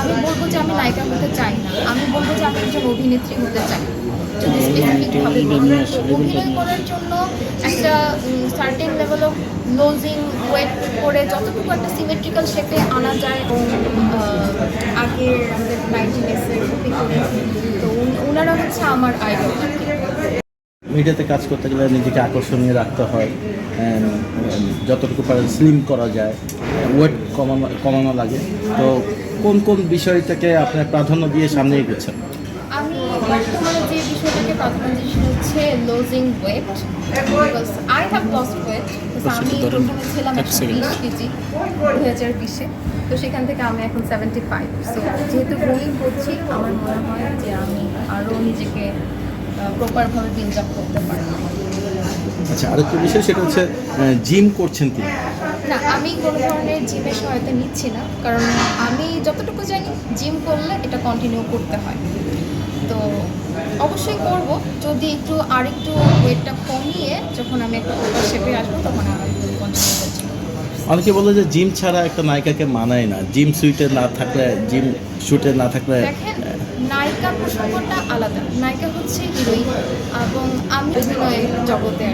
আমি বলব যে আমি নায়িকা হতে চাই না। আমি বলব যে আমি একজন অভিনেত্রী হতে চাই। অভিনয় করার জন্য একটা সার্টেন লেভেল লোজিং ওয়েট করে যতটুকু একটা সিমেট্রিক্যাল শেপে আনা যায় এবং আগে আমাদের তো ওনারা হচ্ছে আমার আইডল মিডিয়াতে কাজ করতে গেলে নিজেকে আকর্ষণীয় রাখতে হয় যতটুকু পারে স্লিম করা যায় ওয়েট কমানো কমানো লাগে। তো কোন কোন বিষয়টাকে আপনার প্রাধান্য দিয়ে সামনে এগোচ্ছেন? আমি বর্তমানে যে বিষয়টাকে প্রাধান্য দিচ্ছি হচ্ছে losing weight because I have lost weight আমি প্রথমে ছিলাম একশো বিশ কেজি দু হাজার বিশে। তো সেখান থেকে আমি এখন সেভেন্টি ফাইভ সো যেহেতু গ্রোয়িং করছি আমার মনে হয় যে আমি আরও নিজেকে প্রপারভাবে বিল্ড আপ করতে পারব। আচ্ছা আরেকটা বিষয় সেটা হচ্ছে জিম করছেন কি না আমি কোনো ধরনের জিমের সহায়তা নিচ্ছি না কারণ আমি যতটুকু জানি জিম করলে এটা কন্টিনিউ করতে হয়। তো অবশ্যই করব যদি একটু আর একটু ওয়েটটা কমিয়ে যখন আমি একটা শেপে আসব তখন আমি কন্টিনিউ করছি। অনেকে বলে যে জিম ছাড়া একটা নায়িকাকে মানায় না। জিম সুইটে না থাকলে জিম শুটে না থাকলে নায়িকা প্রসঙ্গটা আলাদা। নায়িকা হচ্ছে হিরোইন এবং আমি অভিনয় জগতে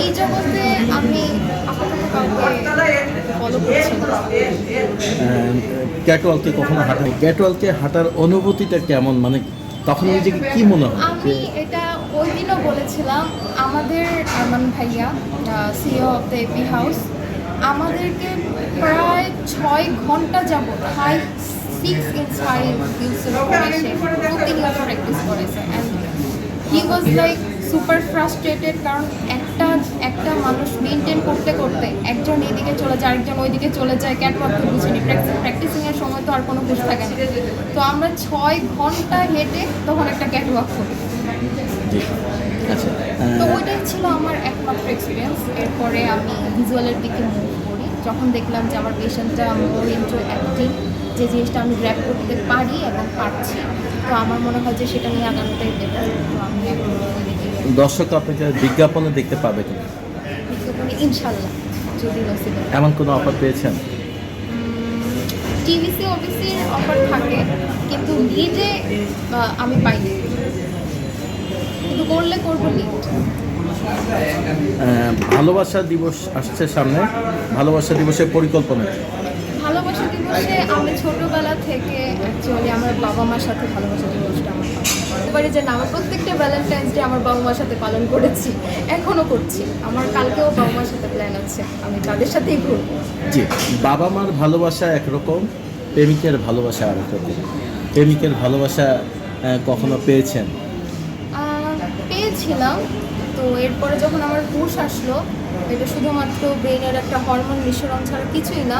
এই জগতে আমি আপাতত কাউকে ফলো করছি ক্যাটওয়ালকে কখনো হাঁটা ক্যাটওয়ালকে হাঁটার অনুভূতিটা কেমন? মানে তখন নিজেকে কি মনে হয়? আমি এটা ওই দিনও বলেছিলাম আমাদের আরমান ভাইয়া CO of the AP house আমাদেরকে প্রায় ছয় ঘণ্টা যাব হাই সিক্স হাই হিলসের উপরে এসে প্রতিনিয়ত প্র্যাকটিস করেছে and he was like super frustrated কারণ একটা একটা মানুষ মেনটেন করতে করতে একজন এইদিকে চলে যায় আরেকজন ওইদিকে চলে যায় ক্যাটওয়ার্ক তো বুঝিনি প্র্যাকটিসিংয়ের সময় তো আর কোনো বুঝ থাকে না। তো আমরা ছয় ঘণ্টা হেঁটে তখন একটা ক্যাটওয়ার্ক করি। আচ্ছা। তো ওইটাই ছিল আমার একমাত্র এক্সপিরিয়েন্স এরপরে আমি ভিজুয়ালের দিকে মুভ করি। যখন দেখলাম যে আমার পেশেন্টটা মোর ইন্টু অ্যাক্টিং যে জিনিসটা আমি র্যাপ করতে পারি এবং পারছি। তো আমার মনে হয় যে সেটা নিয়ে আগামীটাই দেবো তো আমি এখন ওই দর্শক আপনাকে বিজ্ঞাপনে দেখতে পাবে কিনা? বিজ্ঞাপনে ইনশাল্লাহ যদি নসিবে এমন কোনো অফার পেয়েছেন? টিভিসি অফিসের অফার থাকে কিন্তু লিডে আমি পাইনি। কিন্তু করলে করব লিড ভালোবাসা দিবস আসছে সামনে। ভালোবাসা দিবসের পরিকল্পনা দিবসে আমি ছোটবেলা থেকে অ্যাকচুয়ালি আমার বাবা মার সাথে ভালোবাসা দিবসটা আমার পালন করি। যে না আমার প্রত্যেকটা ভ্যালেন্টাইন্স ডে আমার বাবা মার সাথে পালন করেছি এখনও করছি। আমার কালকেও বাবা মার সাথে প্ল্যান আছে আমি তাদের সাথেই ঘুরবো। জি বাবা মার ভালোবাসা একরকম প্রেমিকের ভালোবাসা আরেক রকম প্রেমিকের ভালোবাসা কখনো পেয়েছেন? পেয়েছিলাম তো এরপরে যখন আমার হুশ আসলো, এটা শুধুমাত্র ব্রেনের একটা হরমোন মিশ্রণ ছাড়া কিছুই না,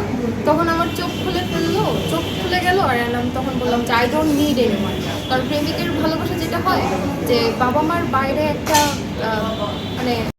তখন আমার চোখ খুলে ফেলল, চোখ খুলে গেল আর আমি তখন বললাম যে আই ডোন্ট নিড এনিওয়ান কারণ প্রেমিকের ভালোবাসা যেটা হয় যে বাবা মার বাইরে একটা মানে